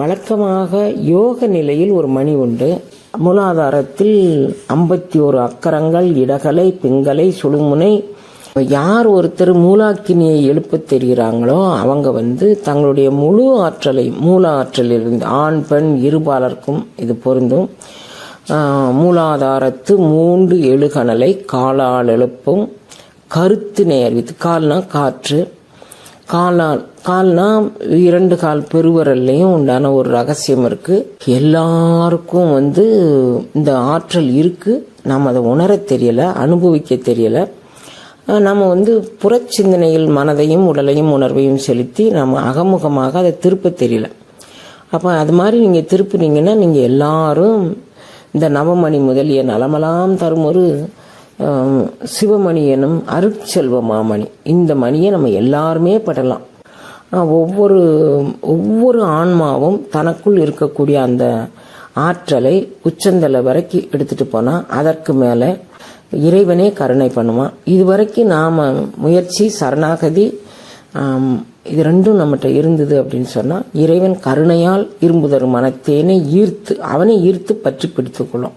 வழக்கமாக யோக நிலையில் ஒரு மணி உண்டு. மூலாதாரத்தில் ஐம்பத்தி ஒரு அக்கரங்கள் இடகலை பிங்கலை சுழுமுனை. யார் ஒருத்தர் மூலாக்கினியை எழுப்ப தெரிகிறாங்களோ அவங்க வந்து தங்களுடைய முழு ஆற்றலை மூல ஆற்றலிலிருந்து ஆண் பெண் இருபாலருக்கும் இது பொருந்தும். மூலாதாரத்து மூன்று எழுகணலை காலால் எழுப்பும். கருத்து நேர்வித்து கால்னா காற்று. காலால் கால்னா இரண்டு கால் பெருவரல்லையும் உண்டான ஒரு ரகசியம் இருக்கு. எல்லாருக்கும் வந்து இந்த ஆற்றல் இருக்கு. நாம் அதை உணர தெரியல அனுபவிக்க தெரியல. நம்ம வந்து புறச்சிந்தனையில் மனதையும் உடலையும் உணர்வையும் செலுத்தி நம்ம அகமுகமாக அதை திருப்ப தெரியல. அப்போ அது மாதிரி நீங்கள் திருப்புனீங்கன்னா நீங்கள் எல்லாரும் இந்த நவமணி முதலிய நலமெல்லாம் தரும் ஒரு சிவமணி எனும் அருட்செல்வ மாமணி. இந்த மணியை நம்ம எல்லாருமே படலாம். ஒவ்வொரு ஒவ்வொரு ஆன்மாவும் தனக்குள் இருக்கக்கூடிய அந்த ஆற்றலை உச்சந்தலை வரைக்கும் எடுத்துட்டு போனால் அதற்கு மேலே இறைவனே கருணை பண்ணுவான் இதுவரைக்கும் நாம் முயற்சி சரணாகதி இது ரெண்டும் நம்மகிட்ட இருந்தது அப்படின்னு சொன்னால் இறைவன் கருணையால் இரும்புதரும் மனத்தேனை ஈர்த்து அவனை ஈர்த்து பற்றி பிடித்துக்கொள்ளும்